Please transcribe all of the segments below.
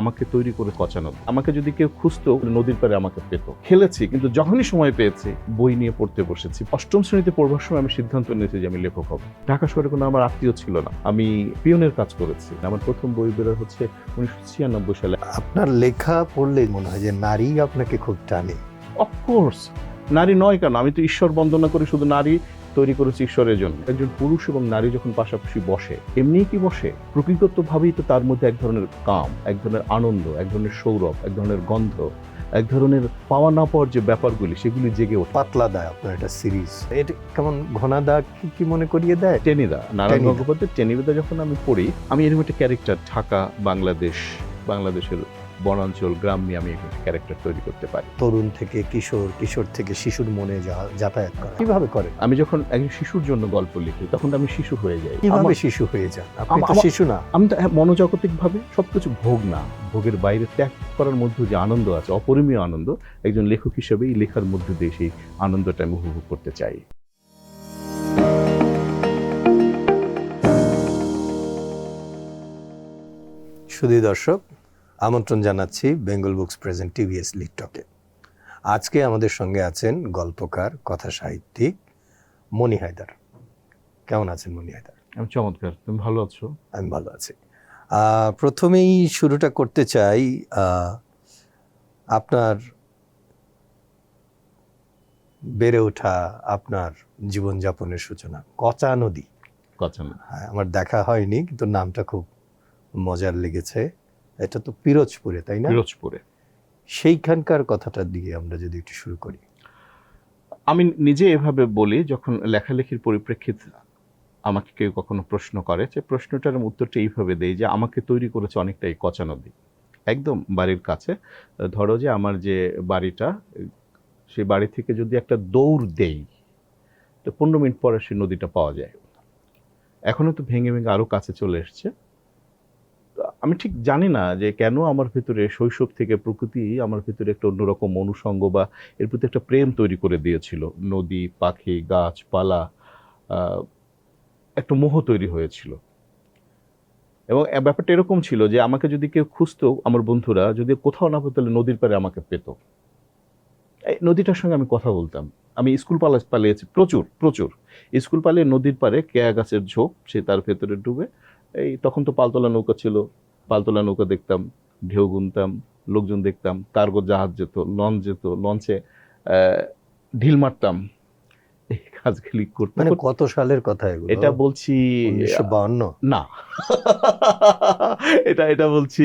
আমাকে তৈরি করে কচানো আমাকে যদি কেউ খুঁজতো নদীর পারে আমাকে পেত। খেলেছি কিন্তু যখনই সময় পেয়েছি বই নিয়ে পড়তে বসেছি। অষ্টম শ্রেণীতে পড়বার সময় আমি সিদ্ধান্ত নিয়েছি যে আমি লেখক হব। ঢাকা শহরে কোনো আমার আত্মীয় ছিল না। আমি পিয়নের কাজ করেছি। আমার প্রথম বই বেরো হচ্ছে উনিশশো ছিয়ানব্বই সালে। আপনার লেখা পড়লে মনে হয় যে নারী আপনাকে খুব টানে। অফকোর্স নারী নয় কেন? আমি তো ঈশ্বর বন্দনা করি শুধু নারী তৈরি করেছি ঈশ্বরের জন্য। একজন পুরুষ এবং নারী যখন পাশাপাশি বসে এমনিই কি বসে? প্রকৃতিগতভাবেই তো তার মধ্যে এক ধরনের কাম এক ধরনের আনন্দ এক ধরনের সৌরভ এক ধরনের গন্ধ এক ধরনের পাওয়া না পাওয়ার যে ব্যাপারগুলি সেগুলি জেগে ওঠে। পাতলা দেয় আপনার একটা সিরিজ এটা কেমন ঘনা দাগ কি কি মনে করিয়ে দেয়? টেনিদা নারায়ণ টেনিদা। গঙ্গোপাধ্যায়ের টেনিদা যখন আমি পড়ি আমি এরকম একটা ক্যারেক্টার ঢাকা বাংলাদেশ বাংলাদেশের বনাঞ্চল গ্রাম নিয়ে আমি একটা ক্যারেক্টার তৈরি করতে পারি। তরুণ থেকে কিশোর কিশোর থেকে শিশুর মনে যাতায়াত করে। কীভাবে করে আমি যখন একজন শিশুর জন্য গল্প লিখি তখন আমি শিশু হয়ে যাই। কীভাবে শিশু হয়ে যান? আপনি তো শিশু না। আমি তো হ্যাঁ, মনোজাগতিক ভাবে সবকিছু ভোগ না। ভোগের বাইরে ত্যাগ করার মধ্যে যে আনন্দ আছে অপরিমেয় আনন্দ একজন লেখক হিসেবে এই লেখার মধ্যে দিয়ে সেই আনন্দটা আমি উপভোগ করতে চাই। শুধু দর্শক আমন্ত্রণ জানাচ্ছি বেঙ্গল বুকস প্রেজেন্ট টিভিএস লিটকে আজকে আমাদের সঙ্গে আছেন গল্পকার কথা সাহিত্যিক মনি হায়দার। কেমন আছেন মনি হায়দার? আমি চমৎকার তুমি ভালো আছো? আমি ভালো আছি। প্রথমেই শুরুটা করতে চাই আপনার বেড়ে ওঠা আপনার জীবনযাপনের সূচনা কচা নদী। কচা না হ্যাঁ আমার দেখা হয়নি কিন্তু নামটা খুব মজার লেগেছে। এটা তো পিরোজপুরে তাই না? পিরোজপুরে। সেইখানকার কথাটা দিয়ে আমরা যদি একটু শুরু করি। আমি নিজে এভাবে বলি যখন লেখালেখির পরিপ্রেক্ষিত আমাকে কেউ কখনো প্রশ্ন করে যে প্রশ্নটার উত্তরটা এইভাবে দেয় যে আমাকে তৈরি করেছে অনেকটাই কচা নদী একদম বাড়ির কাছে। ধরো যে আমার যে বাড়িটা সেই বাড়ি থেকে যদি একটা দৌড় দেই তো পনেরো মিনিট পরে সেই নদীটা পাওয়া যায়। এখনও তো ভেঙে ভেঙে আরও কাছে চলে এসছে। আমি ঠিক জানি না যে কেন আমার ভিতরে শৈশব থেকে প্রকৃতি আমার ভিতরে একটা অন্যরকম অনুষঙ্গ বা এর প্রতি একটা প্রেম তৈরি করে দিয়েছিল। নদী, পাখি, গাছপালা একটা মোহ তৈরি হয়েছিল। এবং ব্যাপারটা এরকম ছিল যে আমাকে যদি কেউ খুঁজতো, আমার বন্ধুরা, যদি কোথাও না পেতো তাহলে নদীর পাড়ে আমাকে পেত। নদীটার সঙ্গে আমি কথা বলতাম। আমি স্কুল পালা, পালিয়েছি প্রচুর প্রচুর। স্কুল পালিয়ে নদীর পাড়ে কেয়া গাছের ঝোপ, সে তার ভেতরে ডুবে, এই তখন তো পালতোলা নৌকা ছিল। পালতোলা নৌকা দেখতাম ঢেউ গুনতাম লোকজন দেখতাম কার্গো জাহাজ যেত লঞ্চ যেত লঞ্চে ঢিল মারতাম। এই কাজগুলি করতে মানে কত সালের কথা এগুলো? এটা বলছি বাউন্ন? না। এটা এটা বলছি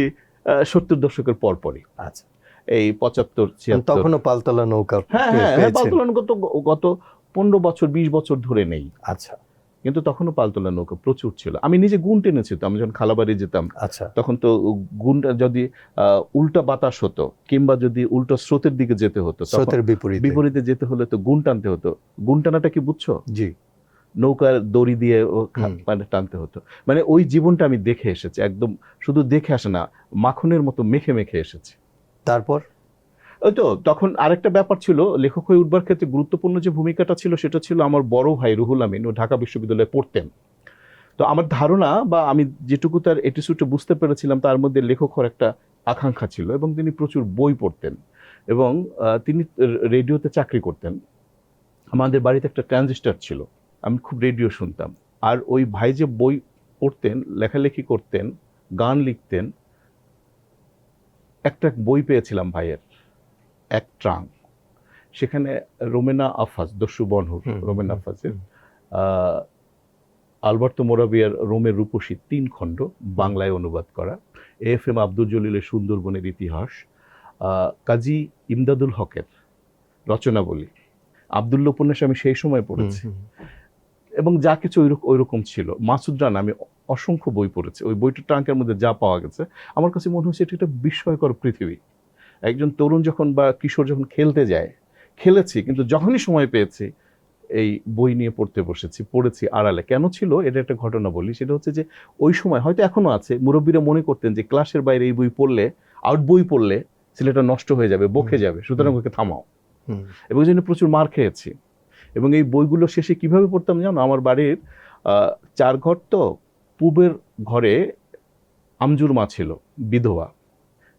সত্তর দশকের পর পরই। আচ্ছা। এই পঁচাত্তর ছিয়াত্তর। তখনও পালতলা নৌকা হ্যাঁ হ্যাঁ হ্যাঁ পালতোলা নৌকা তো গত পনেরো বছর বিশ বছর ধরে নেই। আচ্ছা। কিন্তু তখনও পালতোলা নৌকা প্রচুর ছিল। আমি নিজে গুণ টেনেছি তো আমি যখন খালাবাড়ি যেতাম। আচ্ছা। তখন তো গুণটা যদি উল্টা বাতাস হতো কিংবা যদি উল্টো স্রোতের দিকে যেতে হতো স্রোতের বিপরীত। বিপরীতে যেতে হলে তো গুণ টানতে হতো। গুণ টানাটা কি বুঝছ? জি। নৌকার দড়ি দিয়ে ও মানে টানতে হতো। মানে ওই জীবনটা আমি দেখে এসেছি একদম শুধু দেখে আসে না মাখনের মতো মেখে মেখে এসেছি। তারপর? ওই তো, তখন আরেকটা ব্যাপার ছিল, লেখক হয়ে উঠবার ক্ষেত্রে গুরুত্বপূর্ণ যে ভূমিকাটা ছিল, সেটা ছিল আমার বড় ভাই রুহুল আমিন, ও ঢাকা বিশ্ববিদ্যালয়ে পড়তেন। তো আমার ধারণা বা আমি যেটুকু তার এটিসুডটা বুঝতে পেরেছিলাম, তার মধ্যে লেখক হওয়ার একটা আকাঙ্ক্ষা ছিল এবং তিনি প্রচুর বই পড়তেন এবং তিনি রেডিওতে চাকরি করতেন। আমাদের বাড়িতে একটা ট্রানজিস্টার ছিল, আমি খুব রেডিও শুনতাম। আর ওই ভাই যে বই পড়তেন, লেখালেখি করতেন, গান লিখতেন, একটা বই পেয়েছিলাম ভাইয়ের। এক ট্রাং। সেখানে রোমেনা আফাজ দস্যু বনহুর রোমেনা আফাজের। আলবার্তো মোরাবিয়ার রোমের রূপসী তিন খণ্ড বাংলায় অনুবাদ করা। এফ এম আব্দুল জলিলের সুন্দরবনের ইতিহাস কাজী ইমদাদুল হকের রচনাবলী। আবদুল্লা উপন্যাস আমি সেই সময় পড়েছি। এবং যা কিছু ওই ওই রকম ছিল। মাসুদ রানা আমি অসংখ্য বই পড়েছি। ওই বইটার ট্রাঙ্কের মধ্যে যা পাওয়া গেছে আমার কাছে মনে হচ্ছে এটা একটা বিস্ময়কর পৃথিবী। একজন তরুণ যখন বা কিশোর যখন খেলতে যায় খেলেছি কিন্তু যখনই সময় পেয়েছি এই বই নিয়ে পড়তে বসেছি পড়েছি আড়ালে। কেন ছিল? এটা একটা ঘটনা বলি। সেটা হচ্ছে যে ওই সময় হয়তো এখনও আছে মুরব্বীরা মনে করতেন যে ক্লাসের বাইরে এই বই পড়লে আউট বই পড়লে ছেলেটা নষ্ট হয়ে যাবে বকে যাবে সুতরাং ওকে থামাও। এবং জন্য প্রচুর মার খেয়েছি। এবং এই বইগুলো শেষে কীভাবে পড়তাম জানো? আমার বাড়ির চার ঘর তো পূবের ঘরে আমজুর মা ছিল বিধবা।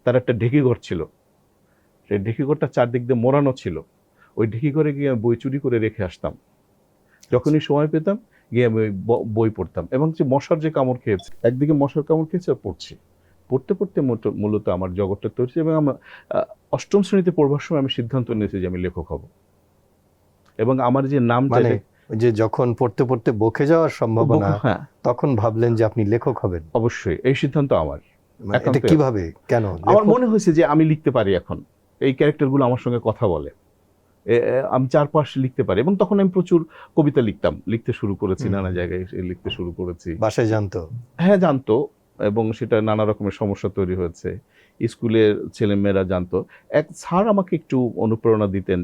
তার একটা ঢেকে ঘর ছিল। সেই ঢেকিঘরটা চারদিক দিয়ে মোড়ানো ছিল। ওই ঢেকিঘরে গিয়ে আমি বই চুরি করে রেখে আসতাম। যখনই সময় পেতাম গিয়ে আমি বই পড়তাম এবং যে মশার যে কামড় খেয়েছে একদিকে মশার কামড় খেয়েছে আর পড়ছি। পড়তে পড়তে মূলত আমার জগৎটা তৈরি এবং আমার অষ্টম শ্রেণীতে পড়বার সময় আমি সিদ্ধান্ত নিয়েছি যে আমি লেখক হব। এবং আমার যে নাম মানে যে যখন পড়তে পড়তে বকে যাওয়ার সম্ভাবনা হ্যাঁ। তখন ভাবলেন যে আপনি লেখক হবেন। অবশ্যই এই সিদ্ধান্ত আমার। মানে এটা কীভাবে? কেন? আমার মনে হয়েছে যে আমি লিখতে পারি এখন। এই ক্যারেক্টারগুলো আমার সঙ্গে কথা বলে। আমি চারপাশ লিখতে পারি এবং তখন আমি প্রচুর কবিতা লিখতাম। লিখতে শুরু করেছি নানা জায়গায় লিখতে শুরু করেছি। বাসায় জানতো? হ্যাঁ জানতো এবং সেটা নানা রকমের সমস্যা তৈরি হয়েছে। স্কুলের ছেলেমেয়েরা জানতো। এক স্যার আমাকে একটু অনুপ্রেরণা দিতেন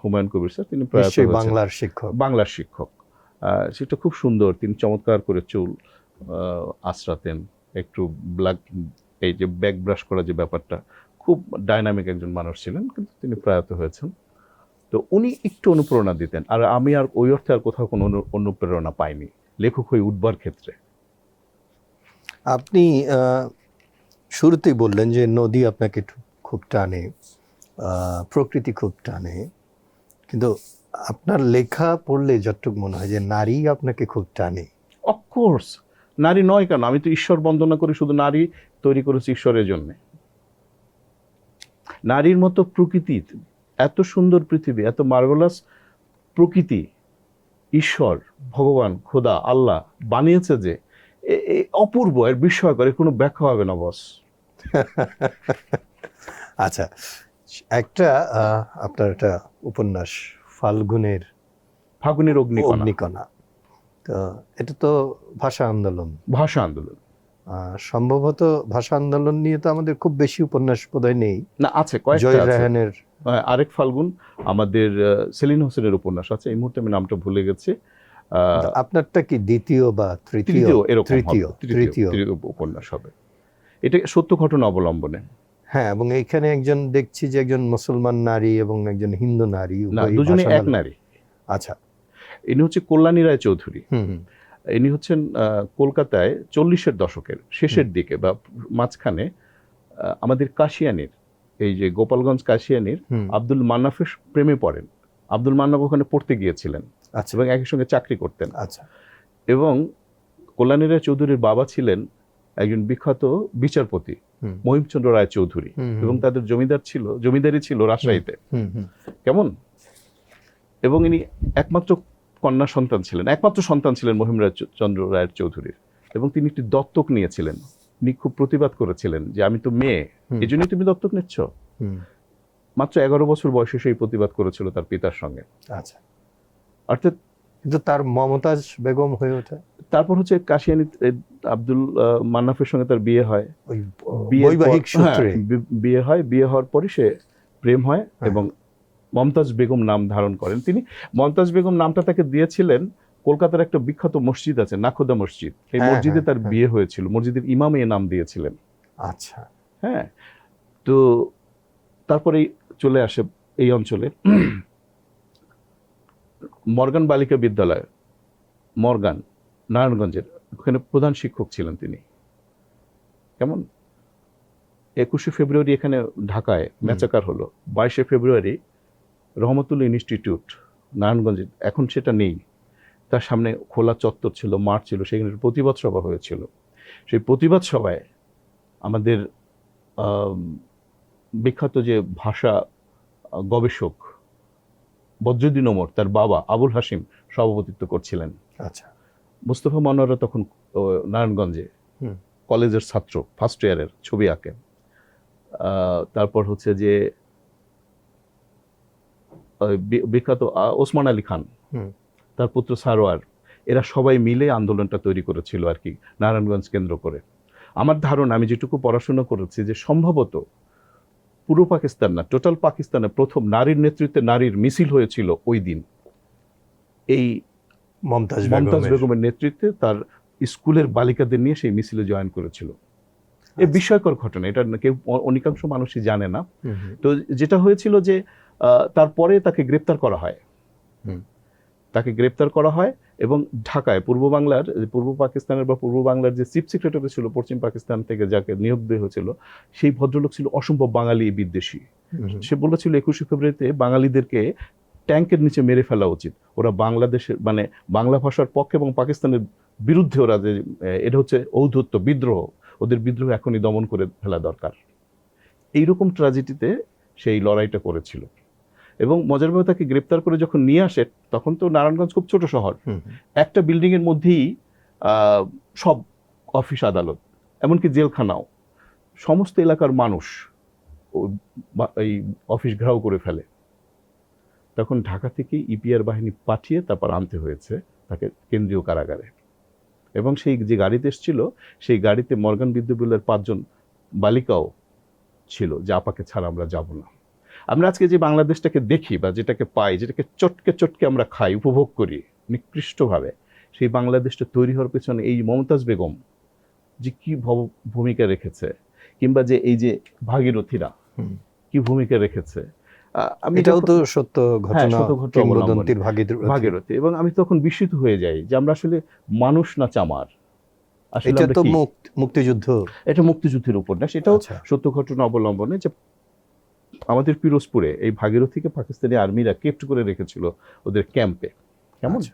হুমায়ুন কবির স্যার তিনি। বাংলার শিক্ষক। বাংলার শিক্ষক। সেটা খুব সুন্দর তিনি চমৎকার করে চুল আঁচড়াতেন। একটু ব্ল্যাক এই যে ব্যাক ব্রাশ করা যে ব্যাপারটা খুব ডাইনামিক একজন মানুষ ছিলেন কিন্তু তিনি প্রয়াত হয়েছেন। তো উনি একটু অনুপ্রেরণা দিতেন আর আমি আর ওই অর্থে আর কোথাও কোনো অনু- অনুপ্রেরণা পাইনি লেখক হয়ে উঠবার ক্ষেত্রে। আপনি শুরুতেই বললেন যে নদী আপনাকে খুব টানে প্রকৃতি খুব টানে কিন্তু আপনার লেখা পড়লে যতটুক মনে হয় যে নারী আপনাকে খুব টানে। অফকোর্স নারী নয় কেন? আমি তো ঈশ্বর বন্দনা করি শুধু নারী তৈরি করেছি ঈশ্বরের জন্য। নারীর মতো প্রকৃতি এত সুন্দর পৃথিবী এত মার্ভেলাস প্রকৃতি ঈশ্বর ভগবান খোদা আল্লাহ বানিয়েছে যে অপূর্ব এর বিস্ময়কর কোনো ব্যাখ্যা হবে না বস আচ্ছা একটা আপনার একটা উপন্যাস ফাল্গুনের ফাগুনের অগ্নিকণা। অগ্নিকণা। তো এটা তো ভাষা আন্দোলন। ভাষা আন্দোলন। সম্ভবত ভাষা আন্দোলন নিয়ে তো আমাদের খুব বেশি উপন্যাস বোধহয় নেই। না আছে জয় রায়হানের আরেক ফাল্গুন আমাদের সেলিন হোসেনের উপন্যাস আছে। এই মুহূর্তে আমি নামটা ভুলে গেছি। আপনারটা কি দ্বিতীয় বা তৃতীয়? তৃতীয় তৃতীয় উপন্যাস হবে। এটা সত্য ঘটনা অবলম্বনে। হ্যাঁ এবং এইখানে একজন দেখছি যে একজন মুসলমান নারী এবং একজন হিন্দু নারী দুজনে এক নারী। আচ্ছা। ইনি হচ্ছে কল্যাণী রায় চৌধুরী ইনি হচ্ছেন কলকাতায় চল্লিশের দশকের শেষের দিকে বা মাঝখানে আমাদের কাশিয়ানির এই যে গোপালগঞ্জ কাশিয়ানির আব্দুল মান্নাফের প্রেমে পড়েন। আব্দুল মান্নাফ ওখানে পড়তে গিয়েছিলেন আচ্ছা। এবং একই সঙ্গে চাকরি করতেন। আচ্ছা। এবং কল্যাণী রায় চৌধুরীর বাবা ছিলেন একজন বিখ্যাত বিচারপতি মহিমচন্দ্র রায় চৌধুরী এবং তাদের জমিদার ছিল জমিদারি ছিল রাজশাহীতে। কেমন? এবং ইনি একমাত্র কন্যা সন্তান ছিলেন একমাত্র সন্তান ছিলেন মহিমরাজ চ- চন্দ্র রায়ের চৌধুরীর। এবং তিনি একটি দত্তক নিয়েছিলেন। তিনি খুব প্রতিবাদ করেছিলেন যে আমি তো মেয়ে এই জন্যই তুমি দত্তক নিচ্ছ? মাত্র এগারো বছর বয়সে সেই প্রতিবাদ করেছিল তার পিতার সঙ্গে। আচ্ছা। অর্থাৎ কিন্তু তার মমতাজ বেগম হয়ে ওঠে? তারপর হচ্ছে কাশিয়ানি আব্দুল মান্নাফের সঙ্গে তার বিয়ে হয়। হ্যাঁ, বিয়ে হয় বিয়ে হওয়ার পরে সে প্রেম হয় হ্যাঁ। এবং মমতাজ বেগম নাম ধারণ করেন। তিনি মমতাজ বেগম নামটা তাকে দিয়েছিলেন কলকাতার একটা বিখ্যাত মসজিদ আছে নাখোদা মসজিদ। এই হ্যাঁ, মসজিদে হ্যাঁ, তার হ্যাঁ। বিয়ে হয়েছিল মসজিদের ইমাম এ নাম দিয়েছিলেন। আচ্ছা। হ্যাঁ তো তারপরে চলে আসে এই অঞ্চলে। মর্গান বালিকা বিদ্যালয় মর্গান নারায়ণগঞ্জের ওখানে প্রধান শিক্ষক ছিলেন তিনি। কেমন? একুশে ফেব্রুয়ারি এখানে ঢাকায় ম্যাচাকার হলো। বাইশে ফেব্রুয়ারি রহমতুল্লাহ ইনস্টিটিউট নারায়ণগঞ্জে এখন সেটা নেই। তার সামনে খোলা চত্বর ছিল মাঠ ছিল সেখানে প্রতিবাদ সভা হয়েছিল। সেই প্রতিবাদ সভায় আমাদের বিখ্যাত যে ভাষা গবেষক বজ্রুদ্দিন ওমর তার বাবা আবুল হাসিম সভাপতিত্ব করছিলেন। আচ্ছা। মুস্তফা মনোয়ারা তখন নারায়ণগঞ্জে কলেজের ছাত্র ফার্স্ট ইয়ারের ছবি আঁকে। আহ, তারপর হচ্ছে যে বিখ্যাত ওসমান আলী খান তার পুত্র সারোয়ার এরা সবাই মিলে আন্দোলনটা তৈরি করেছিল আর কি নারায়ণগঞ্জ কেন্দ্র করে। আমার ধারণা আমি যেটুকু পড়াশোনা করেছি যে সম্ভবত পুরো পাকিস্তান না টোটাল পাকিস্তানে প্রথম নারীর নেতৃত্বে নারীর মিছিল হয়েছিল ওই দিন। এই মমতাজ মমতাজ বেগমের নেতৃত্বে তার স্কুলের বালিকাদের নিয়ে সেই মিছিলে জয়েন করেছিল। এ আচ্ছা। বিস্ময়কর ঘটনা এটা কেউ অনেকাংশ মানুষই জানে না। তো যেটা হয়েছিল যে তারপরে তাকে গ্রেপ্তার করা হয়। হুম। তাকে গ্রেপ্তার করা হয় এবং ঢাকায় পূর্ব বাংলার পূর্ব পাকিস্তানের বা পূর্ব বাংলার যে চিফ সেক্রেটারি ছিল পশ্চিম পাকিস্তান থেকে যাকে নিয়োগ দেওয়া হয়েছিল সেই ভদ্রলোক ছিল অসম্ভব বাঙালি বিদ্বেষী। সে বলেছিল একুশে ফেব্রুয়ারিতে বাঙালিদেরকে ট্যাঙ্কের নিচে মেরে ফেলা উচিত। ওরা বাংলাদেশের মানে বাংলা ভাষার পক্ষে এবং পাকিস্তানের বিরুদ্ধে ওরা যে এটা হচ্ছে ঔদ্ধত্য বিদ্রোহ। ওদের বিদ্রোহ এখনই দমন করে ফেলা দরকার। এইরকম ট্র্যাজেডিতে সেই লড়াইটা করেছিল। এবং মজার ব্যাপার তাকে গ্রেপ্তার করে যখন নিয়ে আসে তখন তো নারায়ণগঞ্জ খুব ছোট শহর। একটা বিল্ডিং এর মধ্যেই সব অফিস আদালত এমনকি জেলখানাও। সমস্ত এলাকার মানুষ এই অফিস ঘেরাও করে ফেলে। তখন ঢাকা থেকে ইপিআর বাহিনী পাঠিয়ে তারপর আনতে হয়েছে তাকে কেন্দ্রীয় কারাগারে। এবং সেই যে গাড়িতে এসেছিল সেই গাড়িতে মর্গান বিদ্যাবিলের পাঁচজন বালিকাও ছিল যে আপাকে ছাড়া আমরা যাব না। আমরা আজকে যে বাংলাদেশটাকে দেখি বা যেটাকে পাই যেটাকে চটকে চটকে আমরা খাই উপভোগ করি নিকৃষ্টভাবে সেই বাংলাদেশটা তৈরি হওয়ার পেছনে এই মমতাজ বেগম যে কি ভূমিকা রেখেছে কিংবা যে এই যে ভাগীরথীরা কি ভূমিকা রেখেছে আমি এটাও তো সত্য ঘটনা কিংবদন্তির ভাগীরথী। এবং আমি তখন বিস্মিত হয়ে যাই যে আমরা আসলে মানুষ না চামার। আসলে এটা তো মুক্তিযুদ্ধ। এটা মুক্তিযুদ্ধের উপন্যাস এটাও আচ্ছা। সত্য ঘটনা অবলম্বনে যে আমাদের পিরোজপুরে এই ভাগীরথীকে পাকিস্তানি আর্মিরা কেপ্ট করে রেখেছিল ওদের ক্যাম্পে। কেমন? আচ্ছা।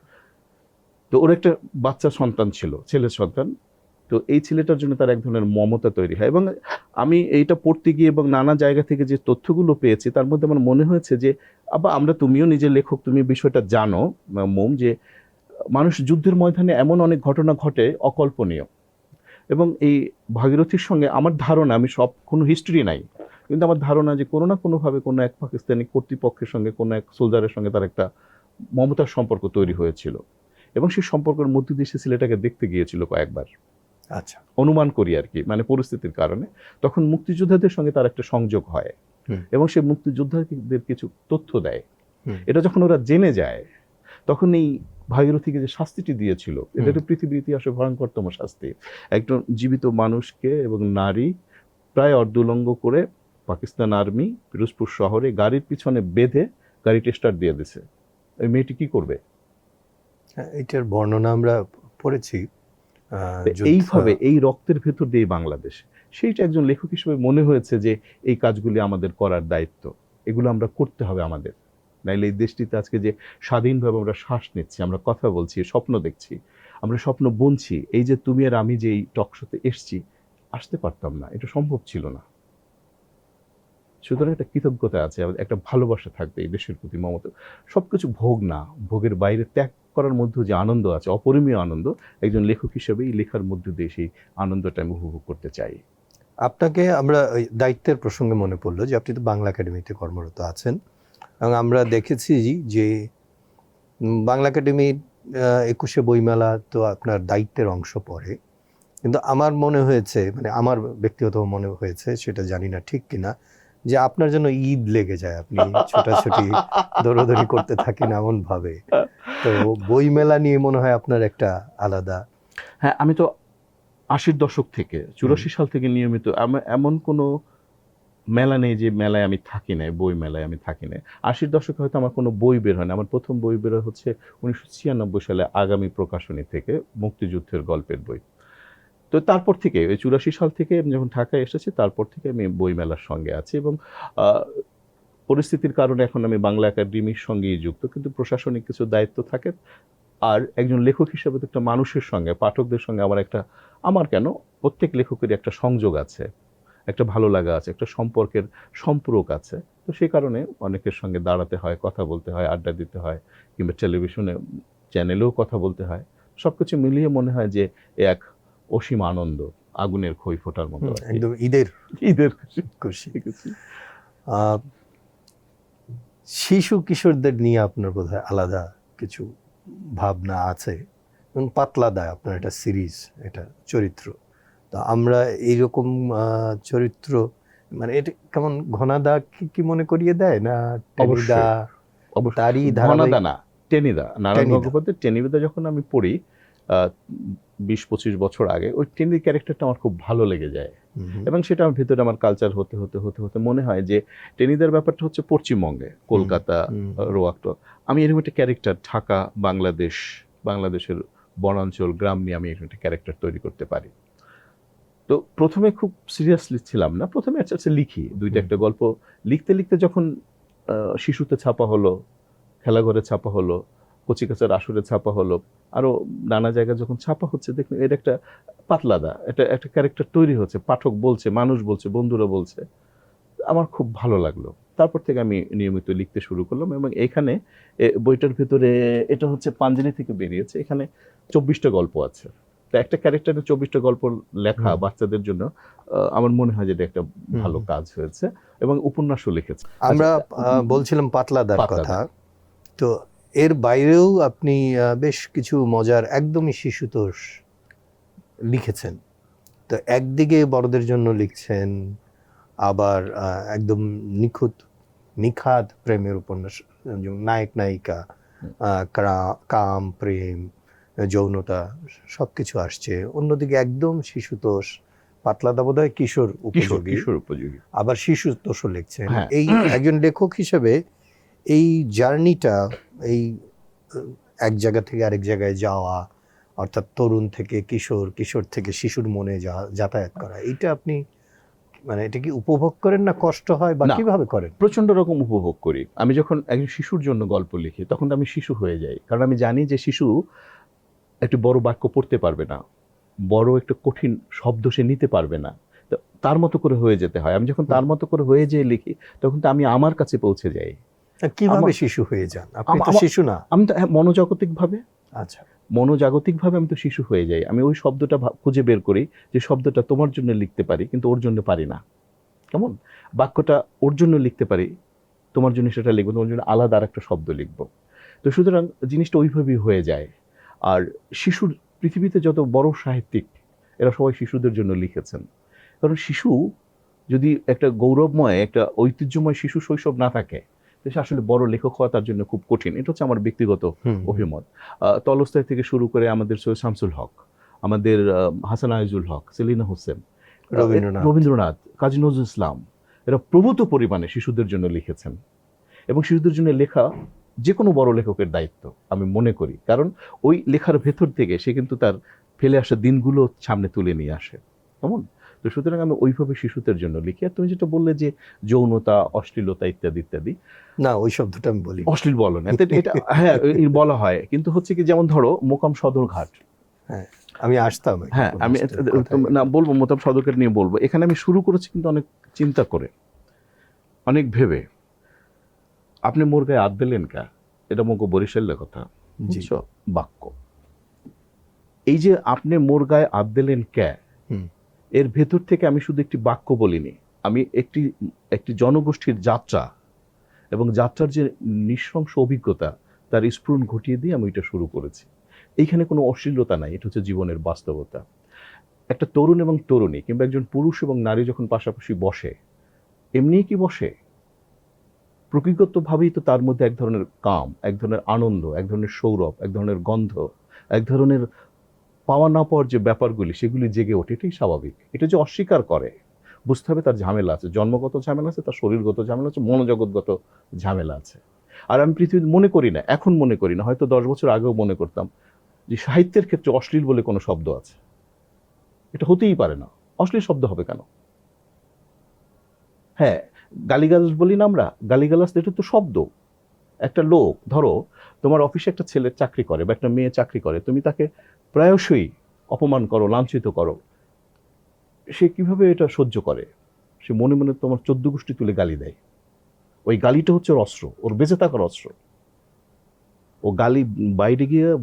তো ওর একটা বাচ্চা সন্তান ছিল ছেলে সন্তান। তো এই ছেলেটার জন্য তার এক ধরনের মমতা তৈরি হয়। এবং আমি এইটা পড়তে গিয়ে এবং নানা জায়গা থেকে যে তথ্যগুলো পেয়েছি তার মধ্যে আমার মনে হয়েছে যে আবার আমরা তুমিও নিজের লেখক তুমি বিষয়টা জানো মোম যে মানুষ যুদ্ধের ময়দানে এমন অনেক ঘটনা ঘটে অকল্পনীয়। এবং এই ভাগীরথীর সঙ্গে আমার ধারণা আমি সব কোনো হিস্ট্রি নাই। কিন্তু আমার ধারণা যে কোনো না কোনোভাবে কোনো এক পাকিস্তানি কর্তৃপক্ষের সঙ্গে কোনো এক সোলজারের সঙ্গে তার একটা মমতার সম্পর্ক তৈরি হয়েছিল। এবং সেই সম্পর্কের মধ্য দিয়ে সে ছেলেটাকে দেখতে গিয়েছিল কয়েকবার। আচ্ছা। অনুমান করি আর কি মানে পরিস্থিতির কারণে। তখন মুক্তিযোদ্ধাদের সঙ্গে তার একটা সংযোগ হয়। এবং সে মুক্তিযোদ্ধাদের কিছু তথ্য দেয়। এটা যখন ওরা জেনে যায় তখন এই ভাগীরথীকে যে শাস্তিটি দিয়েছিল এটা। একটা পৃথিবীর ইতিহাসে ভয়ঙ্করতম শাস্তি। একজন জীবিত মানুষকে এবং নারী প্রায় অর্ধলঙ্গ করে পাকিস্তান আর্মি পিরোজপুর শহরে গাড়ির পিছনে বেঁধে গাড়িটি স্টার্ট দিয়ে দিছে। ওই মেয়েটি কি করবে? হ্যাঁ, এটার বর্ণনা আমরা পড়েছি। এইভাবে এই রক্তের ভেতর দিয়ে বাংলাদেশ সেইটা একজন লেখক হিসেবে মনে হয়েছে যে এই কাজগুলি আমাদের করার দায়িত্ব। এগুলো আমরা করতে হবে আমাদের। নাইলে এই দেশটিতে আজকে যে স্বাধীনভাবে আমরা শ্বাস নিচ্ছি আমরা কথা বলছি স্বপ্ন দেখছি আমরা স্বপ্ন বুনছি এই যে তুমি আর আমি যে এই টকশোতে এসছি আসতে পারতাম না। এটা সম্ভব ছিল না। সুতরাং একটা কৃতজ্ঞতা আছে একটা ভালোবাসা থাকবে এই দেশের প্রতি মমতা। সবকিছু ভোগ না, ভোগের বাইরে ত্যাগ করার মধ্যে যে আনন্দ আছে, অপরিমেয় আনন্দ, একজন লেখক হিসেবে এই লেখার মধ্যে দিয়ে সেই আনন্দটা আমি উপভোগ করতে চাই। আপনাকে আমরা দায়িত্বের প্রসঙ্গে মনে পড়ল যে আপনি তো বাংলা একাডেমিতে কর্মরত আছেন। এবং আমরা দেখেছি যে বাংলা একাডেমির একুশে বইমেলা তো আপনার দায়িত্বের অংশ পড়ে। কিন্তু আমার মনে হয়েছে মানে আমার ব্যক্তিগত মনে হয়েছে, সেটা জানি না ঠিক কিনা যে আপনার জন্য ঈদ লেগে যায় আপনি ছোটাছুটি দৌড়দৌড়ি করতে থাকেন এমন ভাবে তো বইমেলা নিয়ে মনে হয় আপনার একটা আলাদা। হ্যাঁ আমি তো আশির দশক থেকে চুরাশি সাল থেকে নিয়মিত এমন কোনো মেলা নেই যে মেলায় আমি থাকি না বই মেলায় আমি থাকি না আশির দশকে হয়তো আমার কোনো বই বের হয় না। আমার প্রথম বই বের হচ্ছে উনিশশো ছিয়ানব্বই সালে আগামী প্রকাশনী থেকে মুক্তিযুদ্ধের গল্পের বই। তো তারপর থেকে, ওই চুরাশি সাল থেকে যখন ঢাকায় এসেছি, তারপর থেকে আমি বই মেলার সঙ্গে আছি এবং পরিস্থিতির কারণে এখন আমি বাংলা একাডেমির সঙ্গেই যুক্ত। কিন্তু প্রশাসনিক কিছু দায়িত্ব থাকে আর একজন লেখক হিসেবে তো একটা মানুষের সঙ্গে, পাঠকদের সঙ্গে আমার একটা, আমার কেন, প্রত্যেক লেখকেরই একটা সংযোগ আছে, একটা ভালো লাগা আছে, একটা সম্পর্কের সম্পর্ক আছে। তো সেই কারণে অনেকের সঙ্গে দাঁড়াতে হয়, কথা বলতে হয়, আড্ডা দিতে হয় কিংবা টেলিভিশনে চ্যানেলেও কথা বলতে হয়। সব কিছু মিলিয়ে মনে হয় যে এক অসীম আনন্দ আগুনের খই ফোটার মতো একদম ঈদের ঈদের খুশি। শিশু কিশোরদের নিয়ে আপনার বোধহয় আলাদা কিছু ভাবনা আছে? এবং পাতলা দায় আপনার একটা সিরিজ এটা চরিত্র। তো আমরা এইরকম চরিত্র মানে এটা কেমন ঘনাদা কি কি মনে করিয়ে দেয় না টেনিদা? তারই ঘনাদা না টেনিদা। নারায়ণ টেনিদা। টেনিদা যখন আমি পড়ি বিশ পঁচিশ বছর আগে ওই টেনির ক্যারেক্টারটা আমার খুব ভালো লেগে যায়। এবং সেটা আমার ভেতরে আমার কালচার হতে হতে হতে হতে মনে হয় যে টেনিদার ব্যাপারটা হচ্ছে পশ্চিমবঙ্গে কলকাতা। রোয়াক্ট। আমি এরকম একটা ক্যারেক্টার ঢাকা বাংলাদেশ বাংলাদেশের বনাঞ্চল গ্রাম নিয়ে আমি এরকম একটা ক্যারেক্টার তৈরি করতে পারি। তো প্রথমে খুব সিরিয়াসলি ছিলাম না প্রথমে আচ্ছা আচ্ছা লিখি দুইটা একটা গল্প লিখতে লিখতে যখন শিশুতে ছাপা হলো খেলাঘরে ছাপা হলো কচিকাচার আসরে ছাপা হলো। আরও নানা জায়গায় যখন ছাপা হচ্ছে দেখুন এর একটা পাতলাদা এটা একটা ক্যারেক্টার তৈরি হচ্ছে পাঠক বলছে মানুষ বলছে বন্ধুরা বলছে। আমার খুব ভালো লাগল। তারপর থেকে আমি নিয়মিত লিখতে শুরু করলাম এবং এখানে বইটার ভিতরে এটা হচ্ছে পাঞ্জানি থেকে বেরিয়েছে। এখানে চব্বিশটা গল্প আছে। তা একটা ক্যারেক্টারে চব্বিশটা গল্প লেখা বাচ্চাদের জন্য আমার মনে হয় যে এটা একটা ভালো কাজ হয়েছে এবং উপন্যাসও লিখেছে। আমরা আচ্ছা, বলছিলাম পাতলাদার। কথা। তো এর বাইরেও আপনি বেশ কিছু মজার একদমই শিশুতোষ লিখেছেন। তো একদিকে বড়দের জন্য লিখছেন আবার একদম নিখুঁত নিখাদ প্রেমের উপন্যাস নায়ক নায়িকা কাম প্রেম যৌনতা সবকিছু আসছে। অন্যদিকে একদম শিশুতোষ পাতলাদা বোধ হয় কিশোর উপযোগী। কিশোর উপযোগী। আবার শিশু তোষও লিখছেন। হ্যাঁ। এই একজন লেখক হিসেবে এই জার্নিটা এই এক জায়গা থেকে আরেক জায়গায় যাওয়া অর্থাৎ তরুণ থেকে কিশোর কিশোর থেকে শিশুর মনে যা- যাতায়াত করা এইটা আপনি মানে এটা কি উপভোগ করেন না কষ্ট হয় বা। কীভাবে করেন? প্রচণ্ড রকম উপভোগ করি। আমি যখন একজন শিশুর জন্য গল্প লিখি তখন তো আমি শিশু হয়ে যাই। কারণ আমি জানি যে শিশু একটি বড় বাক্য পড়তে পারবে না। বড় একটা কঠিন শব্দ সে নিতে পারবে না। তো তার মতো করে হয়ে যেতে হয়। আমি যখন তার মতো করে হয়ে যেয়ে লিখি তখন তো আমি আমার কাছে পৌঁছে যাই। কীভাবে শিশু হয়ে যান? আপনি তো শিশু না। আমি তো হ্যাঁ, মনোজাগতিকভাবে? আচ্ছা। মনোজাগতিকভাবে আমি তো শিশু হয়ে যাই। আমি ওই শব্দটা খুঁজে বের করি যে শব্দটা তোমার জন্য লিখতে পারি কিন্তু ওর জন্য পারি না। কেমন? বাক্যটা ওর জন্য লিখতে পারি তোমার জন্য সেটা লিখব তোমার জন্য আলাদা আর একটা শব্দ লিখব। তো সুতরাং জিনিসটা ওইভাবেই হয়ে যায়। আর শিশুর পৃথিবীতে যত বড় সাহিত্যিক এরা সবাই শিশুদের জন্য লিখেছেন। কারণ শিশু যদি একটা গৌরবময় একটা ঐতিহ্যময় শিশু শৈশব না থাকে সে আসলে বড় লেখক হওয়া তার জন্য খুব কঠিন। এটা হচ্ছে আমার ব্যক্তিগত অভিমত। তলস্তায় থেকে শুরু করে আমাদের সৈয়দ শামসুল হক আমাদের হাসান আইজুল হক সেলিনা হোসেন রবীন্দ্রনাথ। রবীন্দ্রনাথ কাজী নজরুল ইসলাম এরা প্রভূত পরিমাণে শিশুদের জন্য লিখেছেন। এবং শিশুদের জন্য লেখা যে কোনো বড় লেখকের দায়িত্ব আমি মনে করি। কারণ ওই লেখার ভেতর থেকে সে কিন্তু তার ফেলে আসা দিনগুলো সামনে তুলে নিয়ে আসে। কেমন? তো সুতরাং আমি ওইভাবে শিশুদের জন্য লিখি। আর তুমি যেটা বললে যে যৌনতা অশ্লীলতা ইত্যাদি ইত্যাদি। না ওই শব্দটা আমি বলি অশ্লীল বলো না। এটা- হ্যাঁ বলা হয়। কিন্তু হচ্ছে কি যেমন ধরো মোকাম সদরঘাট আমি আসতাম হ্যাঁ আমি না বলব সদরঘাট নিয়ে বলব। এখানে আমি শুরু করেছি কিন্তু অনেক চিন্তা করে অনেক ভেবে। আপনি মোর গায়ে আদ দিলেন কা? এটা মোকে বরিশালের কথা। বুঝছ? বাক্য। এই যে আপনি মোর গায়ে আদ দিলেন কে? হুম। এর ভেতর থেকে আমি শুধু একটি বাক্য বলিনি, আমি একটি একটি জনগোষ্ঠীর যাত্রা এবং যাত্রার যে নৃশংস অভিজ্ঞতা, তার স্ফুরণ ঘটিয়ে দিয়ে আমি এটা শুরু করেছি। এইখানে কোনো অশ্লীলতা নাই, এটা হচ্ছে জীবনের বাস্তবতা। একটা তরুণ এবং তরুণী কিংবা একজন পুরুষ এবং নারী যখন পাশাপাশি বসে, এমনিই কি বসে? প্রকৃতিগতভাবেই তো তার মধ্যে এক ধরনের কাম, এক ধরনের আনন্দ, এক ধরনের সৌরভ, এক ধরনের গন্ধ, এক ধরনের পাওয়া না পাওয়ার যে ব্যাপারগুলি, সেগুলি জেগে ওঠে, এটাই স্বাভাবিক। এটা যে অস্বীকার করে, বুঝতে হবে তার ঝামেলা আছে। জন্মগত ঝামেলা আছে, তার শরীরগত ঝামেলা আছে, মনোজগৎগত ঝামেলা আছে। আর আমি পৃথিবীতে মনে করি না, এখন মনে করি না, হয়তো দশ বছর আগেও মনে করতাম যে সাহিত্যের ক্ষেত্রে অশ্লীল বলে কোনো শব্দ আছে। এটা হতেই পারে না। অশ্লীল শব্দ হবে কেন? হ্যাঁ গালিগালাজ বলি না আমরা। গালিগালাজ এটা তো শব্দ। একটা লোক, ধরো, তোমার অফিসে একটা ছেলে চাকরি করে বা একটা মেয়ে চাকরি করে, তুমি তাকে প্রায়শই অপমান করো, লাঞ্ছিত করো। সে কীভাবে এটা সহ্য করে? সে মনে মনে তোমার চোদ্দ গোষ্ঠী তুলে গালি দেয়। ওই গালিটা হচ্ছে ওর অস্ত্র, ওর বেঁচে থাকার অস্ত্র। ও গালি বাইরে গিয়ে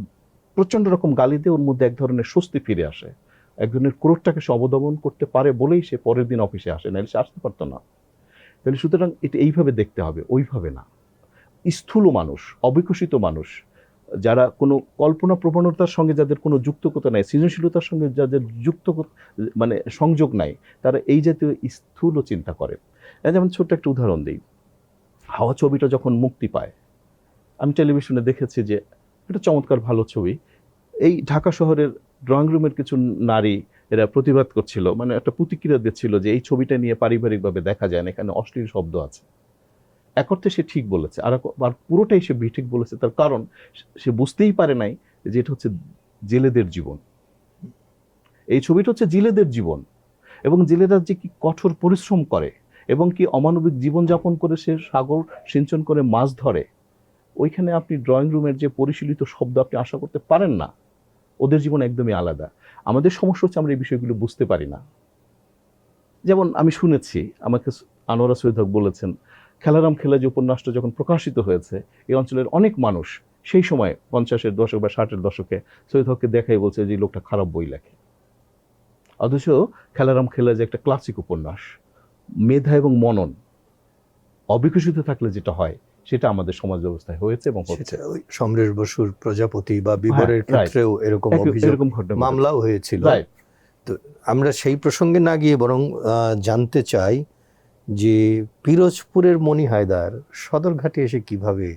প্রচণ্ড রকম গালি দিয়ে ওর মধ্যে এক ধরনের স্বস্তি ফিরে আসে। এক ধরনের ক্রোধটাকে সে অবদমন করতে পারে বলেই সে পরের দিন অফিসে আসে, নাহলে সে আসতে পারতো না। তাহলে সুতরাং এটা এইভাবে দেখতে হবে, ওইভাবে না। স্থূল মানুষ, অবিকশিত মানুষ যারা কোনো কল্পনা প্রবণতার সঙ্গে যাদের কোনো যুক্তকতা নাই, সৃজনশীলতার সঙ্গে যাদের যুক্ত মানে সংযোগ নাই, তারা এই জাতীয় স্থূল চিন্তা করে। যেমন ছোট্ট একটা উদাহরণ দিই। হাওয়া ছবিটা যখন মুক্তি পায়, আমি টেলিভিশনে দেখেছি যে এটা চমৎকার ভালো ছবি। এই ঢাকা শহরের ড্রয়িং রুমের কিছু নারী এরা প্রতিবাদ করছিল মানে একটা প্রতিক্রিয়া দিচ্ছিল যে এই ছবিটা নিয়ে পারিবারিকভাবে দেখা যায় না, এখানে অশ্লীল শব্দ আছে। এক অর্থে সে ঠিক বলেছে। আর আর পুরোটাই সে ঠিক বলেছে, তার কারণ সে বুঝতেই পারে নাই যে এটা হচ্ছে জেলেদের জীবন। এই ছবিটা হচ্ছে জেলেদের জীবন। এবং জেলেরা যে কি কঠোর পরিশ্রম করে এবং কি অমানবিক জীবনযাপন করে সে সাগর সিঞ্চন করে মাছ ধরে, ওইখানে আপনি ড্রয়িং রুমের যে পরিশীলিত শব্দ আপনি আশা করতে পারেন না, ওদের জীবন একদমই আলাদা। আমাদের সমস্যা হচ্ছে আমরা এই বিষয়গুলো বুঝতে পারি না। যেমন আমি শুনেছি, আমাকে আনোয়ারা সৈয়দ বলেছেন খেলারাম খেলা যে উপন্যাসটা যখন প্রকাশিত হয়েছে এই অঞ্চলের অনেক মানুষ সেই সময় পঞ্চাশের দশক বা ষাটের দশকে সৈয়দ হককে দেখাই বলছে যে লোকটা খারাপ বই লেখে। অথচ খেলারাম খেলা যে একটা ক্লাসিক উপন্যাস মেধা এবং মনন অবিকশিত থাকলে যেটা হয় সেটা আমাদের সমাজ ব্যবস্থায় হয়েছে এবং হচ্ছে। সমরেশ বসুর প্রজাপতি বা বিবরের হ্যাঁ, ক্ষেত্রেও এরকম অভিযোগ এরকম মামলাও হয়েছিল। Right. আমরা সেই প্রসঙ্গে না গিয়ে বরং জানতে চাই যে পিরোজপুরের মনি হায়দার সদরঘাটে এসে কীভাবে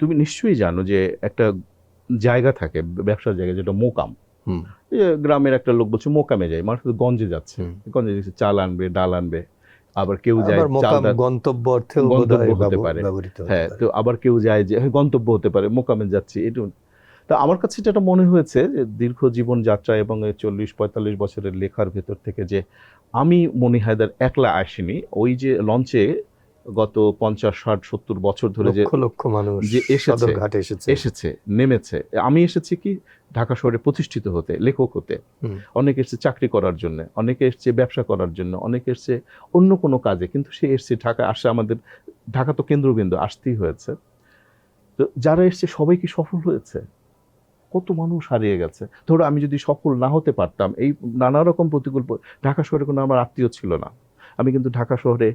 তুমি নিশ্চয়ই জানো যে একটা জায়গা থাকে ব্যবসার জায়গা যেটা মোকাম। হুম, গ্রামের একটা লোক বলছে মোকামে যায় মানুষ গঞ্জে যাচ্ছে। গঞ্জে যাচ্ছে চাল আনবে ডাল আনবে আবার কেউ যায় গন্তব্য অর্থে গন্তব্য হতে পারে। হ্যাঁ তো আবার কেউ যায় যে হ্যাঁ, গন্তব্য হতে পারে মোকামে যাচ্ছি। এটা তা আমার কাছে যেটা মনে হয়েছে যে দীর্ঘ জীবন যাত্রা এবং চল্লিশ পঁয়তাল্লিশ বছরের লেখার ভেতর থেকে যে আমি মনি হায়দার একলা আসিনি ওই যে লঞ্চে গত পঞ্চাশ ষাট সত্তর বছর ধরে যে লক্ষ মানুষ যে এসেছে, সদরঘাটে এসেছে। এসেছে নেমেছে। আমি এসেছি কি ঢাকা শহরে প্রতিষ্ঠিত হতে লেখক হতে। অনেকে এসছে চাকরি করার জন্য অনেকে এসছে ব্যবসা করার জন্য অনেকে এসছে অন্য কোনো কাজে কিন্তু সে এসছে ঢাকা আসে আমাদের ঢাকা তো কেন্দ্রবিন্দু আসতেই হয়েছে। তো যারা এসছে সবাই কি সফল হয়েছে? কত মানুষ হারিয়ে গেছে। ধরো আমি যদি সফল না হতে পারতাম, এই নানা রকম প্রতিকূল ঢাকা শহরে কোনো আমার আত্মীয় ছিল না। আমি কিন্তু ঢাকা শহরে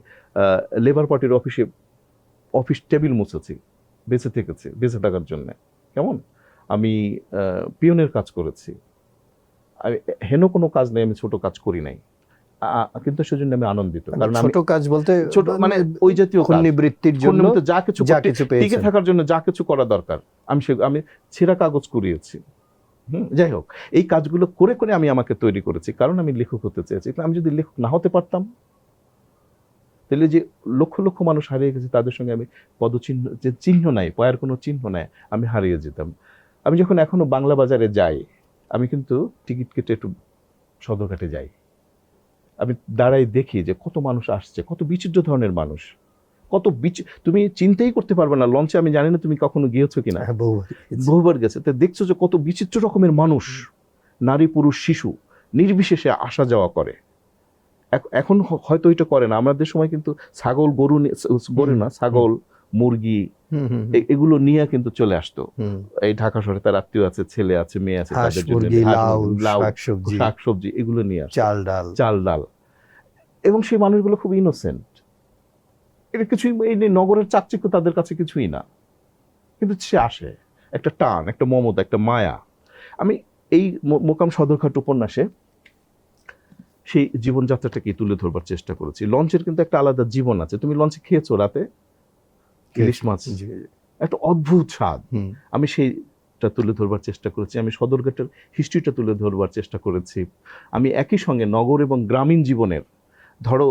লেবার পার্টির অফিসে, অফিস টেবিল মুছেছি, বেঁচে থেকেছি, বেঁচে থাকার জন্যে। কেমন? আমি পিওনের পিয়নের কাজ করেছি। আমি হেন কোনো কাজ নেই, আমি ছোট কাজ করি নাই। কিন্তু সেজন্য আমি আনন্দিত। মানে কারণ আমি ছোট কাজ বলতে ছোট মানে ওই জাতীয়। নিবৃত্তির জন্য যা কিছু যা কিছু টিকে থাকার জন্য যা কিছু করা দরকার। আমি সে আমি ছেঁড়া কাগজ কুড়িয়েছি। যাই হোক এই কাজগুলো করে করে আমি আমাকে তৈরি করেছি। কারণ আমি লেখক হতে চেয়েছি। আমি যদি লেখক না হতে পারতাম তাহলে যে লক্ষ লক্ষ মানুষ হারিয়ে গেছে তাদের সঙ্গে আমি পদচিহ্ন যে চিহ্ন নাই পয়ের কোনো চিহ্ন নাই আমি হারিয়ে যেতাম। আমি যখন এখনও বাংলা বাজারে যাই আমি কিন্তু টিকিট কেটে একটু সদরঘাটে যাই। আমি দাঁড়াই দেখি যে কত মানুষ আসছে কত বিচিত্র ধরনের মানুষ। কত বিচ তুমি চিন্তাই করতে পারবে না লঞ্চে আমি জানি না তুমি কখনো গিয়েছো কিনা। হ্যাঁ, বহুবার গেছে। তো দেখছ যে কত বিচিত্র রকমের মানুষ নারী পুরুষ শিশু নির্বিশেষে আসা যাওয়া করে। এখন হয়তো এটা করে না। আমাদের সময় কিন্তু ছাগল গরু গরু না ছাগল মুরগি এগুলো নিয়ে কিন্তু চলে আসতো। এই ঢাকা শহরে তার আত্মীয় আছে ছেলে আছে মেয়ে আছে তাদের জন্য শাকসবজি। এগুলো নিয়ে চাল ডাল। চাল ডাল। এবং সেই মানুষগুলো খুব ইনোসেন্ট এটা কিছুই এই নগরের চাকচিক্য তাদের কাছে কিছুই না। কিন্তু সে আসে একটা টান একটা মমতা একটা মায়া। আমি এই মোকাম সদরঘাট উপন্যাসে সেই জীবনযাত্রাটাকে তুলে ধরবার চেষ্টা করেছি। লঞ্চের কিন্তু একটা আলাদা জীবন আছে। তুমি লঞ্চে খেয়েছো রাতে? ইলিশ মাছ একটা অদ্ভুত স্বাদ। আমি সেইটা তুলে ধরবার চেষ্টা করেছি আমি সদরঘাটের হিস্ট্রিটা তুলে ধরবার চেষ্টা করেছি। আমি একই সঙ্গে নগর এবং গ্রামীণ জীবনের ধরো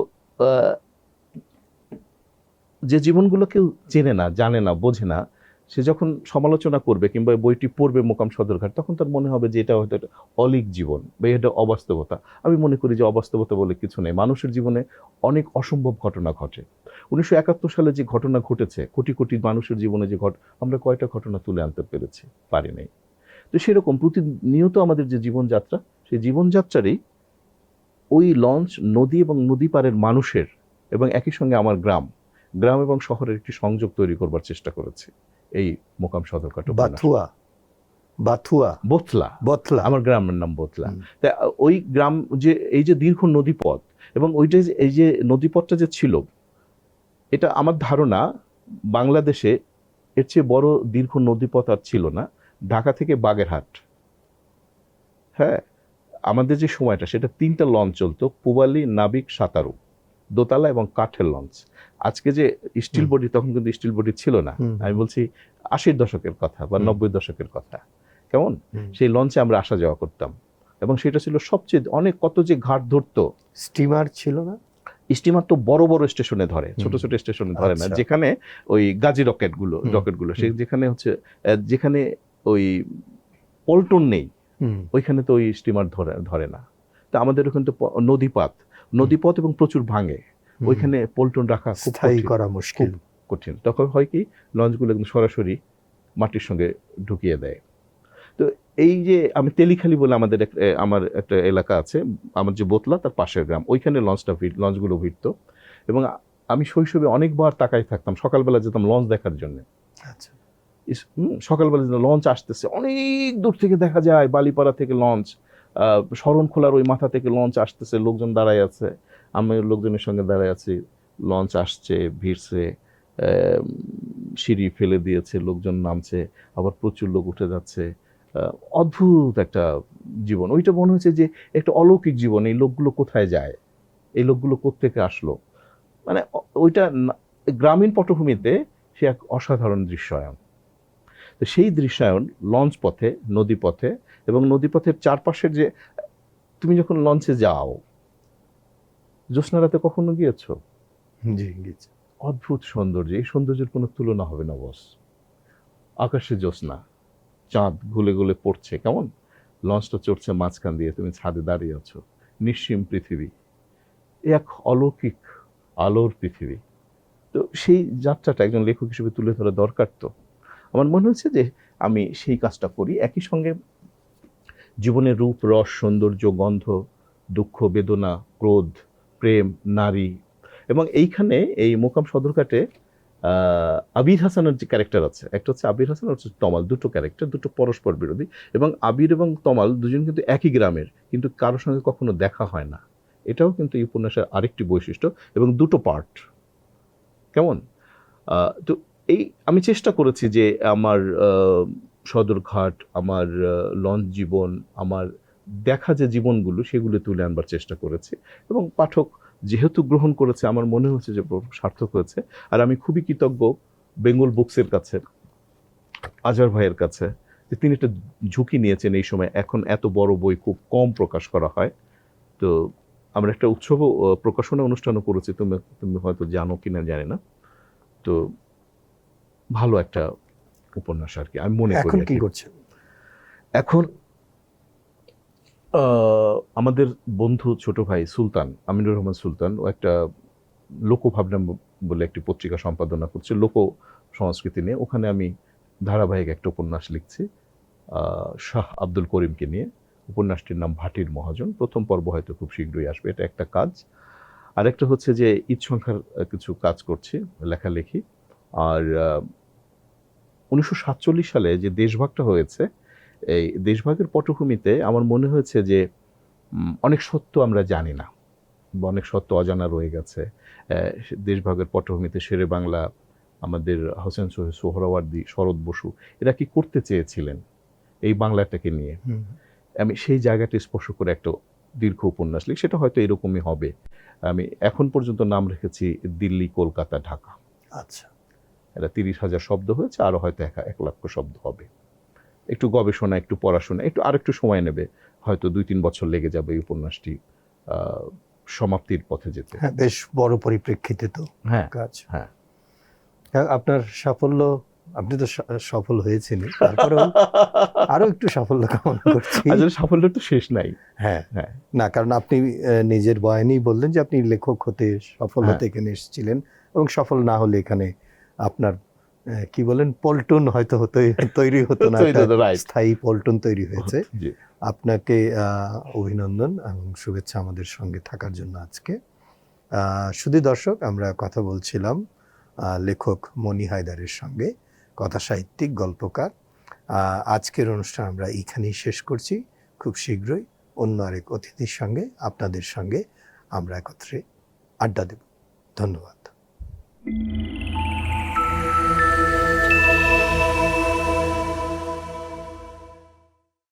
যে জীবনগুলো কেউ চেনে না জানে না বোঝে না সে যখন সমালোচনা করবে কিংবা বইটি পড়বে মোকাম সদরঘাট, তখন তার মনে হবে যে এটা হয়তো একটা অলিক জীবন বা এটা অবাস্তবতা। আমি মনে করি যে অবাস্তবতা বলে কিছু নেই। মানুষের জীবনে অনেক অসম্ভব ঘটনা ঘটে। উনিশশো একাত্তর সালে যে ঘটনা ঘটেছে, কোটি কোটি মানুষের জীবনে যে ঘট আমরা কয়টা ঘটনা তুলে আনতে পেরেছি? পারি নাই। তো সেরকম প্রতিনিয়ত আমাদের যে জীবনযাত্রা, সেই জীবনযাত্রারই ওই লঞ্চ নদী এবং নদী পাড়ের মানুষের এবং একই সঙ্গে আমার গ্রাম গ্রাম এবং শহরের একটি সংযোগ তৈরি করবার চেষ্টা করেছি। এই মোকাম উপন্যাসে। বাথুয়া। বাথুয়া। বোথলা বতলা। আমার গ্রামের নাম বোতলা। তা ওই গ্রাম যে এই যে দীর্ঘ নদীপথ এবং ওইটা যে- এই যে নদীপথটা যে ছিল এটা আমার ধারণা বাংলাদেশে এর চেয়ে বড় দীর্ঘ নদীপথ আর ছিল না। ঢাকা থেকে বাগেরহাট। হ্যাঁ? আমাদের যে সময়টা সেটা তিনটা লঞ্চ চলতো পুবালি নাবিক সাঁতারু। দোতলা এবং কাঠের লঞ্চ। আজকে যে স্টিল। বডি তখন কিন্তু স্টিল বডি ছিল না। আমি বলছি আশির দশকের কথা বা নব্বই দশকের কথা। কেমন? সেই লঞ্চে আমরা আসা যাওয়া করতাম। এবং সেটা ছিল সবচেয়ে অনেক কত যে ঘাট ধরতো। স্টিমার ছিল না? স্টিমার তো বড় বড় স্টেশনে ধরে ছোট ছোট স্টেশনে ধরে না। আচ্ছা। যেখানে ওই গাজি রকেটগুলো হুম, রকেটগুলো সে যেখানে হচ্ছে যেখানে ওই পল্টন নেই ওইখানে তো ওই স্টিমার ধরে ধরে না। তা আমাদের ওখানে তো নদীপাত। নদীপথ এবং প্রচুর ভাঙে। ওইখানে পল্টন রাখা স্থায়ী করা মুশকিল। কঠিন। তখন হয় কি লঞ্চগুলো একদম সরাসরি মাটির সঙ্গে ঢুকিয়ে দেয়। তো এই যে আমি তেলিখালি বলে আমাদের আমার একটা এলাকা আছে আমার যে বোতলা তার পাশের গ্রাম ওইখানে লঞ্চটা ভিড় লঞ্চগুলো ভিড়তো। এবং আমি শৈশবে অনেকবার তাকাই থাকতাম সকালবেলা যেতাম লঞ্চ দেখার জন্য। আচ্ছা। সকালবেলা লঞ্চ আসতেছে অনেক দূর থেকে দেখা যায় বালিপাড়া থেকে লঞ্চ। শরণখোলার ওই মাথা থেকে লঞ্চ আসতেছে, লোকজন দাঁড়ায় আছে। আমি লোকজনের সঙ্গে দাঁড়ায় আছি লঞ্চ আসছে, ভিড়ছে সিঁড়ি ফেলে দিয়েছে, লোকজন নামছে, আবার প্রচুর লোক উঠে যাচ্ছে। অদ্ভুত একটা জীবন। ওইটা মনে হচ্ছে যে একটা অলৌকিক জীবন, এই লোকগুলো কোথায় যায়? এই লোকগুলো কোত্থেকে আসলো? মানে ওইটা গ্রামীণ পটভূমিতে সে এক অসাধারণ দৃশ্যায়ন। তো সেই দৃশ্যায়ন লঞ্চ পথে নদী পথে এবং নদীপথের চারপাশের যে তুমি যখন লঞ্চে যাও জ্যোৎস্না রাতে কখনো গিয়েছো? জি অদ্ভুত সৌন্দর্য এই সৌন্দর্যের কোনো তুলনা হবে না বস আকাশে জ্যোৎস্না চাঁদ গুলে গুলে পড়ছে কেমন? লঞ্চটা চড়ছে মাঝখান দিয়ে তুমি ছাদে দাঁড়িয়ে আছো নিশ্চিম পৃথিবী এক অলৌকিক আলোর পৃথিবী। তো সেই যাত্রাটা একজন লেখক হিসেবে তুলে ধরা দরকার তো? আমার মনে হচ্ছে যে আমি সেই কাজটা করি। একই সঙ্গে জীবনের রূপ, রস, সৌন্দর্য, গন্ধ, দুঃখ, বেদনা, ক্রোধ, প্রেম, নারী এবং এইখানে এই মোকাম সদরঘাটে আবির হাসানের যে ক্যারেক্টার আছে, একটা হচ্ছে আবির হাসান হচ্ছে তমাল, দুটো ক্যারেক্টার দুটো পরস্পর বিরোধী এবং আবির এবং তমাল দুজন কিন্তু একই গ্রামের, কিন্তু কারোর সঙ্গে কখনো দেখা হয় না। এটাও কিন্তু এই উপন্যাসের আরেকটি বৈশিষ্ট্য এবং দুটো পার্ট কেমন? তো এই, আমি চেষ্টা করেছি যে আমার সদরঘাট আমার লঞ্চ জীবন, আমার দেখা যে জীবনগুলো সেগুলো তুলে আনবার চেষ্টা করেছি। এবং পাঠক যেহেতু গ্রহণ করেছে, আমার মনে হচ্ছে যে সার্থক হয়েছে। আর আমি খুবই কৃতজ্ঞ বেঙ্গল বুকসের কাছে, আজহার ভাইয়ের কাছে, যে তিনি একটা ঝুঁকি নিয়েছেন এই সময়। এখন এত বড় বই খুব কম প্রকাশ করা হয়। তো আমরা একটা উৎসব প্রকাশনা অনুষ্ঠানও করেছি। তুমি তুমি হয়তো জানো কিনা জানি না। তো ভালো একটা উপন্যাস আর কি আমি মনে করি এখন কি কি। করছেন? এখন আমাদের বন্ধু ছোট ভাই সুলতান আমিনুর রহমান সুলতান ও একটা লোকভাবনা বলে একটি পত্রিকা সম্পাদনা করছে লোক সংস্কৃতি নিয়ে। ওখানে আমি ধারাবাহিক একটা উপন্যাস লিখছি আহ, শাহ আব্দুল করিমকে নিয়ে। উপন্যাসটির নাম ভাটির মহাজন। প্রথম পর্ব হয়তো খুব শীঘ্রই আসবে এটা একটা কাজ। আরেকটা হচ্ছে যে ঈদ সংখ্যার কিছু কাজ করছি লেখালেখি। আর উনিশশো সাতচল্লিশ সালে যে দেশভাগটা হয়েছে এই দেশভাগের পটভূমিতে আমার মনে হয়েছে যে অনেক সত্য আমরা জানি না বা অনেক সত্য অজানা রয়ে গেছে। দেশভাগের পটভূমিতে শেরে বাংলা আমাদের হোসেন সোহরাওয়ার্দী শরৎ বসু এরা কি করতে চেয়েছিলেন এই বাংলাটাকে নিয়ে? আমি সেই জায়গাটা স্পর্শ করে একটা দীর্ঘ উপন্যাস লিখি সেটা হয়তো এরকমই হবে। আমি এখন পর্যন্ত নাম রেখেছি দিল্লি কলকাতা ঢাকা। আচ্ছা। এটা তিরিশ হাজার শব্দ হয়েছে আরও হয়তো এক এক লক্ষ শব্দ হবে। একটু গবেষণা একটু পড়াশোনা একটু আরেকটু সময় নেবে। হয়তো দুই তিন বছর লেগে যাবে এই উপন্যাসটি সমাপ্তির পথে যেতে। হ্যাঁ বেশ বড় পরিপ্রেক্ষিতে তো হ্যাঁ কাজ। হ্যাঁ। হ্যাঁ, আপনার সাফল্য আপনি তো সফল হয়েছেন তারপরেও আরও একটু সাফল্য কামনা করছি। আসলে সাফল্য তো শেষ নাই। হ্যাঁ। হ্যাঁ। না কারণ আপনি নিজের বয়ানেই বললেন যে আপনি লেখক হতে সফল হ্যাঁ। হতে এখানে এসেছিলেন এবং সফল না হলে এখানে আপনার কি বলেন পল্টন হয়তো হতে তৈরি হতো না. স্থায়ী পল্টন তৈরি হয়েছে। আপনাকে অভিনন্দন এবং শুভেচ্ছা আমাদের সঙ্গে থাকার জন্য আজকে। শুধু দর্শক আমরা কথা বলছিলাম লেখক মনি হায়দারের সঙ্গে কথা সাহিত্যিক গল্পকার। আজকের অনুষ্ঠান আমরা এইখানেই শেষ করছি। খুব শীঘ্রই অন্য আরেক অতিথির সঙ্গে আপনাদের সঙ্গে আমরা একত্রে আড্ডা দেব। ধন্যবাদ।